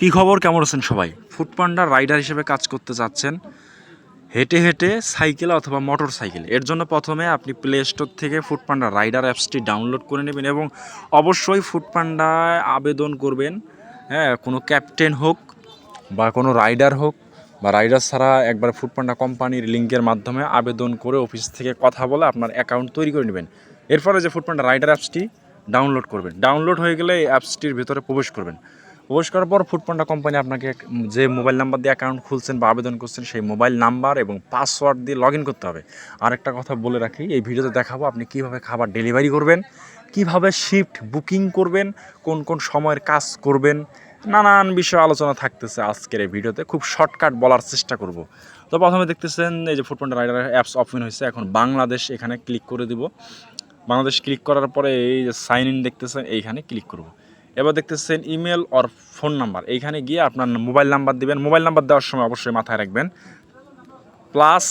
কি খবর? কেমন আছেন সবাই? ফুডপান্ডা রাইডার হিসেবে কাজ করতে যাচ্ছেন। হেঁটে হেঁটে সাইকেল অথবা মোটর সাইকেল। এর জন্য প্রথমে আপনি প্লে স্টোর থেকে ফুডপান্ডা রাইডার অ্যাপসটি ডাউনলোড করে নেবেন এবং অবশ্যই ফুডপান্ডায় আবেদন করবেন। হ্যাঁ কোনো ক্যাপ্টেন হোক বা কোনো রাইডার হোক বা রাইডার ছাড়া একবার ফুডপান্ডা কোম্পানির লিঙ্কের মাধ্যমে আবেদন করে অফিস থেকে কথা বলে আপনার অ্যাকাউন্ট তৈরি করে নেবেন। এরপরে যে ফুডপান্ডা রাইডার অ্যাপসটি ডাউনলোড করবেন। ডাউনলোড হয়ে গেলে এই অ্যাপসটির ভিতরে প্রবেশ করবেন। প্রবেশ করার পর ফুডপান্ডা কোম্পানি আপনাকে যে মোবাইল নাম্বার দিয়ে অ্যাকাউন্ট খুলছেন বা আবেদন করছেন, সেই মোবাইল নাম্বার এবং পাসওয়ার্ড দিয়ে লগ করতে হবে। আরেকটা কথা বলে রাখি, এই ভিডিওতে দেখাবো আপনি কীভাবে খাবার ডেলিভারি করবেন, কীভাবে শিফট বুকিং করবেন, কোন কোন সময়ের কাজ করবেন, নানান বিষয় আলোচনা থাকতেছে আজকের এই ভিডিওতে। খুব শর্টকাট বলার চেষ্টা করব। তো প্রথমে দেখতেছেন এই যে ফুডপান্ডা রাইডার অ্যাপস অপেন হয়েছে, এখন বাংলাদেশ এখানে ক্লিক করে দিব। বাংলাদেশ ক্লিক করার পরে এই যে সাইন ইন দেখতেছেন, এইখানে ক্লিক করব। এবার দেখতেছেন ইমেল অর ফোন নাম্বার। এইখানে গিয়ে আপনার মোবাইল নাম্বার দিবেন। মোবাইল নাম্বার দেওয়ার সময় অবশ্যই মাথায় রাখবেন। প্লাস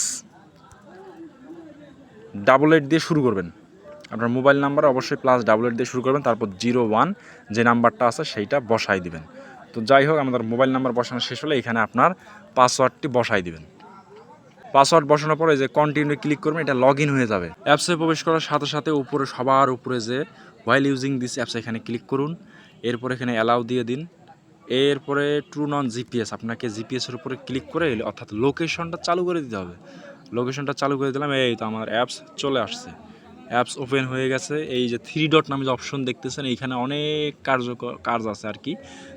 ডাবল এইট দিয়ে শুরু করবেন। আপনার মোবাইল নাম্বার অবশ্যই প্লাস ডাবল এইট দিয়ে শুরু করবেন। তারপর জিরো ওয়ান যে নাম্বারটা আছে সেইটা বসাই দিবেন। তো যাই হোক, আমাদের মোবাইল নাম্বার বসানো শেষ হলে এখানে আপনার পাসওয়ার্ডটি বসাই দিবেন। পাসওয়ার্ড বসানোর পরে যে কন্টিনিউ ক্লিক করবেন, এটা লগ হয়ে যাবে। অ্যাপসে প্রবেশ করার সাথে সাথে উপরে, সবার উপরে যে ওয়াইল ইউজিং দিস অ্যাপস এখানে ক্লিক করুন। এরপর এখানে অ্যালাউ দিয়ে দিন। এরপরে ট্রু নন জিপিএস আপনাকে জিপিএসের উপরে ক্লিক করে অর্থাৎ লোকেশনটা চালু করে দিতে হবে। লোকেশনটা চালু করে দিলাম, এই তো আমার অ্যাপস চলে আসছে। অ্যাপস ওপেন হয়ে গেছে, এই যে থ্রি ডট নামে যে অপশন দেখতেছেন, এইখানে অনেক কার্য কাজ আছে আর কি।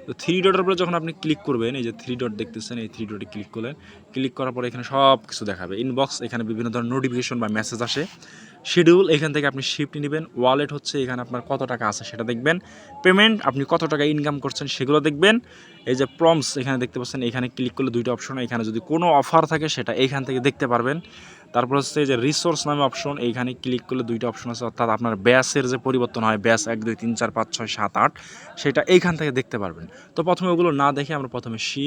তো থ্রি ডটের উপরে যখন আপনি ক্লিক করবেন, এই যে থ্রি ডট দেখতেছেন, এই থ্রি ডটে ক্লিক করলেন ক্লিক করার পরে এখানে সব কিছু দেখাবে। ইনবক্স এখানে বিভিন্ন ধরনের নোটিফিকেশন বা মেসেজ আসে। শিডিউল এখান থেকে আপনি শিফট নেবেন। ওয়ালেট হচ্ছে এখানে আপনার কত টাকা আছে সেটা দেখবেন। পেমেন্ট আপনি কত টাকা ইনকাম করছেন সেগুলো দেখবেন। এই যে প্রমস এখানে দেখতে পাচ্ছেন, এখানে ক্লিক করলে দুইটা অপশন এখানে যদি কোনো অফার থাকে, সেটা এইখান থেকে দেখতে পারবেন। তারপর হচ্ছে যে রিসোর্স নামে অপশন এইখানে ক্লিক করলে দুইটা অপশন আছে। অর্থাৎ আপনার ব্যাসের যে পরিবর্তন হয় ব্যাস এক, দুই, তিন, চার, পাঁচ, ছয়, সাত, আট, সেটা এইখান থেকে দেখতে পারবেন। তো প্রথমে ওগুলো না দেখে আমরা প্রথমে শি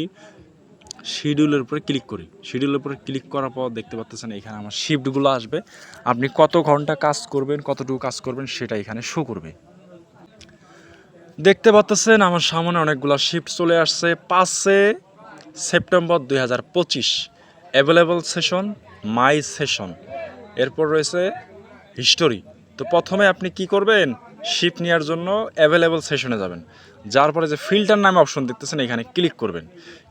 শিডিউলের উপরে ক্লিক করি। শিডিউলের উপরে ক্লিক করার পর দেখতে পাচ্ছেন এখানে আমার শিফটগুলো আসবে। আপনি কত ঘণ্টা কাজ করবেন, কতটুকু কাজ করবেন সেটা এখানে শো করবে। দেখতে পাচ্ছেন আমার সামনে অনেকগুলো শিফট চলে আসছে। পাঁচে সেপ্টেম্বর দুই হাজার পঁচিশ অ্যাভেলেবল সেশন মাই সেশন এরপর রয়েছে হিস্টোরি তো প্রথমে আপনি কি করবেন? শিফট নেওয়ার জন্য অ্যাভেলেবল সেশনে যাবেন। যার পরে যে ফিল্টার নামে অপশন দেখতেছেন, এখানে ক্লিক করবেন।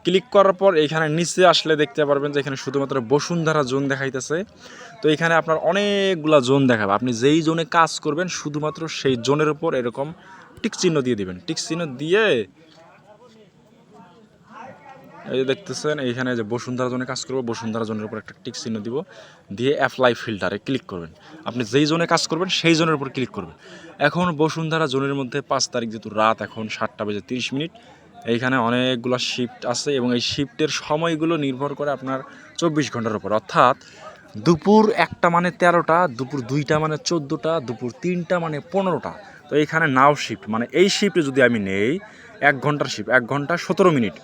ক্লিক করার পর এখানে নিচে আসলে দেখতে পারবেন যে এখানে শুধুমাত্র বসুন্ধরা জোন দেখাইতেছে। তো এখানে আপনার অনেকগুলা জোন দেখাবে। আপনি যেই জোনে কাজ করবেন, শুধুমাত্র সেই জোনের উপর এরকম টিক চিহ্ন দিয়ে দিবেন। টিক চিহ্ন দিয়ে এই যে দেখতেছেন, এইখানে যে বসুন্ধরা জোনে কাজ করব, বসুন্ধরা জোনের উপর একটা টিক চিহ্ন দিব, দিয়ে অ্যাপ্লাই ফিল্টারে ক্লিক করবেন। আপনি যেই জোনে কাজ করবেন, সেই জোনের উপর ক্লিক করবেন। এখন বসুন্ধরা জোনের মধ্যে পাঁচ তারিখ যেহেতু রাত, এখন সাতটা বেজে তিরিশ মিনিট, এইখানে অনেকগুলো শিফট আছে এবং এই শিফটের সময়গুলো নির্ভর করে আপনার চব্বিশ ঘণ্টার উপর। অর্থাৎ দুপুর একটা মানে তেরোটা, দুপুর দুইটা মানে চোদ্দোটা, দুপুর তিনটা মানে পনেরোটা। তো এইখানে নাও শিফট মানে এই শিফটে যদি আমি নেই, এক ঘণ্টার শিফট এক ঘণ্টা সতেরো মিনিট।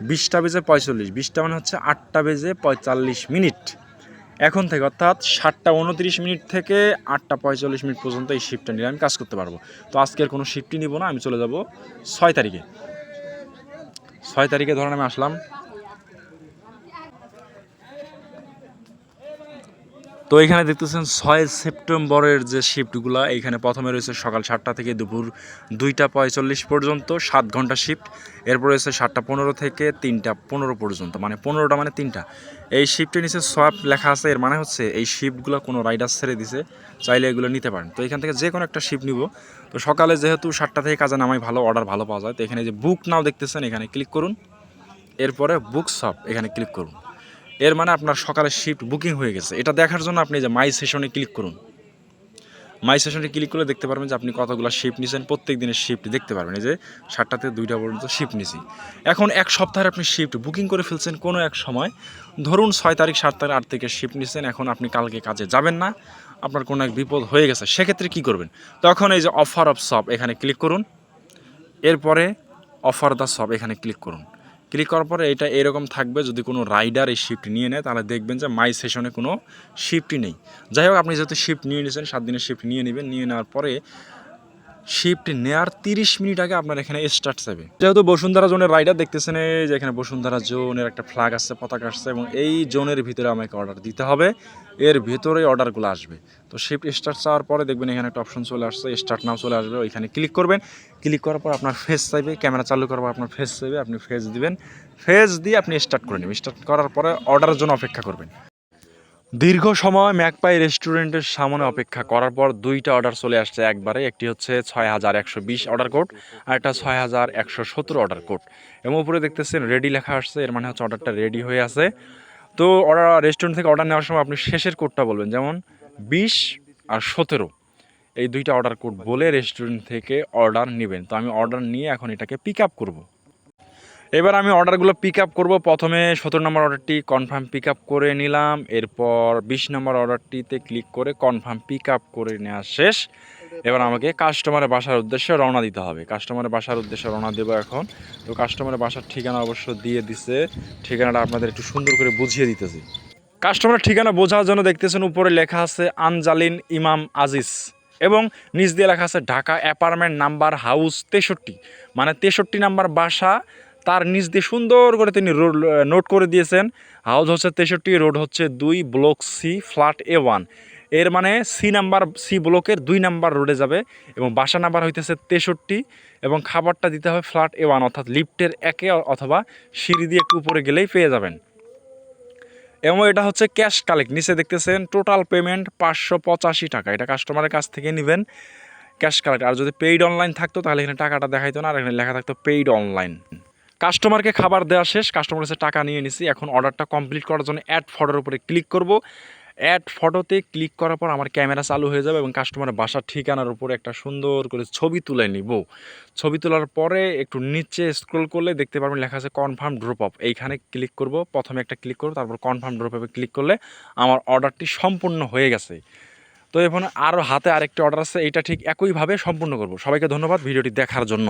বিশটা বেজে পঁয়তাল্লিশ, বিশটা মানে হচ্ছে আটটা বেজে পঁয়তাল্লিশ মিনিট। এখন থেকে অর্থাৎ সাতটা উনত্রিশ মিনিট থেকে আটটা পঁয়তাল্লিশ মিনিট পর্যন্ত এই শিফটটা নিয়ে আমি কাজ করতে পারব। তো আজকের কোনো শিফটই নিব না, আমি চলে যাব ছয় তারিখে। ছয় তারিখে ধরেন আমি আসলাম তো এখানে দেখতেছেন ছয় সেপ্টেম্বরের যে শিফটগুলো, এখানে প্রথমে রয়েছে সকাল সাতটা থেকে দুপুর দুইটা পঁয়তাল্লিশ পর্যন্ত, সাত ঘণ্টা শিফট। এরপর রয়েছে সাতটা পনেরো থেকে তিনটা পনেরো পর্যন্ত মানে পনেরোটা মানে তিনটা। এই শিফটের নিচে সোয়াপ লেখা আছে, এর মানে হচ্ছে এই শিফটগুলো কোনো রাইডার ছেড়ে দিছে, চাইলে এগুলো নিতে পারেন। তো এখান থেকে যে কোনো একটা শিফট নিব। তো সকালে যেহেতু সাতটা থেকে কাজে নামাই, ভালো অর্ডার ভালো পাওয়া যায়। তো এখানে যে বুক নাও দেখতেছেন, এখানে ক্লিক করুন। এরপরে বুক শপ এখানে ক্লিক করুন। এর মানে আপনার সকালে শিফট বুকিং হয়ে গেছে। এটা দেখার জন্য আপনি যে মাই সেশনে ক্লিক করুন। মাই সেশনে ক্লিক করলে দেখতে পারবেন যে আপনি কতগুলো শিফট নিয়েছেন প্রত্যেক দিনের শিফট দেখতে পারবেন। যে সাতটা থেকে দুইটা পর্যন্ত শিফট নিয়েছি এখন এক সপ্তাহে আপনি শিফট বুকিং করে ফেলছেন কোনো এক সময়। ধরুন ছয় তারিখ, সাত তারিখ, আট থেকে শিফট নিয়েছেন এখন আপনি কালকে কাজে যাবেন না। আপনার কোনো এক বিপদ হয়ে গেছে। সেক্ষেত্রে কী করবেন? তখন এই যে অফার অফ সব এখানে ক্লিক করুন। এরপরে অফার দ্য সব এখানে ক্লিক করুন। ক্লিক করার পরে এটা এরকম থাকবে, যদি কোনো রাইডার এই শিফট নিয়ে নেয়, তাহলে দেখবেন যে মাই সেশনে কোনো শিফটই নেই। যাই হোক, আপনি যেহেতু শিফট নিয়ে নিয়েছেন, সাত দিনের শিফট নিয়ে নেবেন, নিয়ে নেওয়ার পরে শিফট নেয়ার তিরিশ মিনিট আগে আপনার এখানে স্টার্ট যাবে যেহেতু বসুন্ধরা জোনের রাইডার দেখতেছেন যে এখানে বসুন্ধরা জোনের একটা ফ্ল্যাগ আসছে, পতাকা আসছে এবং এই জোনের ভিতরে আমাকে অর্ডার দিতে হবে। এর ভিতরে অর্ডারগুলো আসবে। তো শিফট স্টার্ট চাওয়ার পরে দেখবেন এখানে একটা অপশন চলে আসছে স্টার্ট নাও চলে আসবে, ওইখানে ক্লিক করবেন। ক্লিক করার পর আপনার ফেস চাইবে ক্যামেরা চালু করার পর আপনার ফেস চাইবে, আপনি ফেস দিবেন। ফেস দিয়ে আপনি স্টার্ট করে নেবেন। স্টার্ট করার পরে অর্ডারের জন্য অপেক্ষা করবেন। দীর্ঘ সময় ম্যাকপাই রেস্টুরেন্টের সামনে অপেক্ষা করার পর দুইটা অর্ডার চলে আসছে একবারে। একটি হচ্ছে ছয় হাজার একশো বিশ অর্ডার কোড আর একটা ছয় হাজার একশো সতেরো অর্ডার কোড। এবং উপরে দেখতেছেন রেডি লেখা আসছে, এর মানে হচ্ছে অর্ডারটা রেডি হয়ে আছে। তো অর্ডার, রেস্টুরেন্ট থেকে অর্ডার নেওয়ার সময় আপনি শেষের কোডটা বলবেন, যেমন বিশ আর সতেরো। এই দুইটা অর্ডার কোড বলে রেস্টুরেন্ট থেকে অর্ডার নেবেন। তো আমি অর্ডার নিয়ে এখন এটাকে পিক আপ করব। এবার আমি অর্ডারগুলো পিক আপ করব। প্রথমে সতেরো নম্বর অর্ডারটি কনফার্ম পিক আপ করে নিলাম। এরপর বিশ নম্বর অর্ডারটিতে ক্লিক করে কনফার্ম পিক আপ করে নেওয়া শেষ। এবার আমাকে কাস্টমারের বাসার উদ্দেশ্যে রওনা দিতে হবে। কাস্টমারের বাসার উদ্দেশ্যে রওনা দেবো এখন। তো কাস্টমারের বাসার ঠিকানা অবশ্য দিয়ে দিছে। ঠিকানাটা আপনাদের একটু সুন্দর করে বুঝিয়ে দিতেছি। কাস্টমারের ঠিকানা বোঝার জন্য দেখতেছেন উপরে লেখা আছে আনজালিন ইমাম আজিজ। এবং নিচ দিয়ে লেখা আছে ঢাকা অ্যাপার্টমেন্ট নাম্বার হাউস তেষট্টি। মানে তেষট্টি নাম্বার বাসা তার নিচ দিয়ে সুন্দর করে তিনি নোট করে দিয়েছেন। হাউস হচ্ছে তেষট্টি, রোড হচ্ছে দুই, block C, flat A one. এর মানে সি নাম্বার, সি ব্লকের দুই নাম্বার রোডে যাবে এবং বাসা নাম্বার হইতেছে তেষট্টি এবং খাবারটা দিতে হবে ফ্ল্যাট এ ওয়ান, অর্থাৎ লিফটের একে অথবা সিঁড়ি দিয়ে একটু উপরে গেলেই পেয়ে যাবেন। এবং এটা হচ্ছে ক্যাশ কালেক্ট, নিচে দেখতেছেন টোটাল পেমেন্ট পাঁচশো পঁচাশি টাকা। এটা কাস্টমারের কাছ থেকে নেবেন ক্যাশ কালেক্ট। আর যদি পেইড অনলাইন থাকতো তাহলে এখানে টাকাটা দেখাইতো না, আর এখানে লেখা থাকতো পেইড অনলাইন। কাস্টমারকে খাবার দেওয়া শেষ কাস্টমার কাছে টাকা নিয়ে নিছি। এখন অর্ডারটা কমপ্লিট করার জন্য অ্যাড ফটোর উপরে ক্লিক করব। অ্যাড ফটোতে ক্লিক করার পর আমার ক্যামেরা চালু হয়ে যাবে এবং কাস্টমারের বাসার ঠিকানার উপরে একটা সুন্দর করে ছবি তুলে নিব। ছবি তোলার পরে একটু নিচে স্ক্রল করলে দেখতে পারবেন লেখা আছে কনফার্ম ড্রপ অফ এইখানে ক্লিক করব। প্রথমে একটা ক্লিক করব, তারপর কনফার্ম ড্রপ অফে ক্লিক করলে আমার অর্ডারটি সম্পূর্ণ হয়ে গেছে। তো এখন আরও হাতে আরেকটি অর্ডার আছে, এইটা ঠিক একইভাবে সম্পূর্ণ করব। সবাইকে ধন্যবাদ ভিডিওটি দেখার জন্য।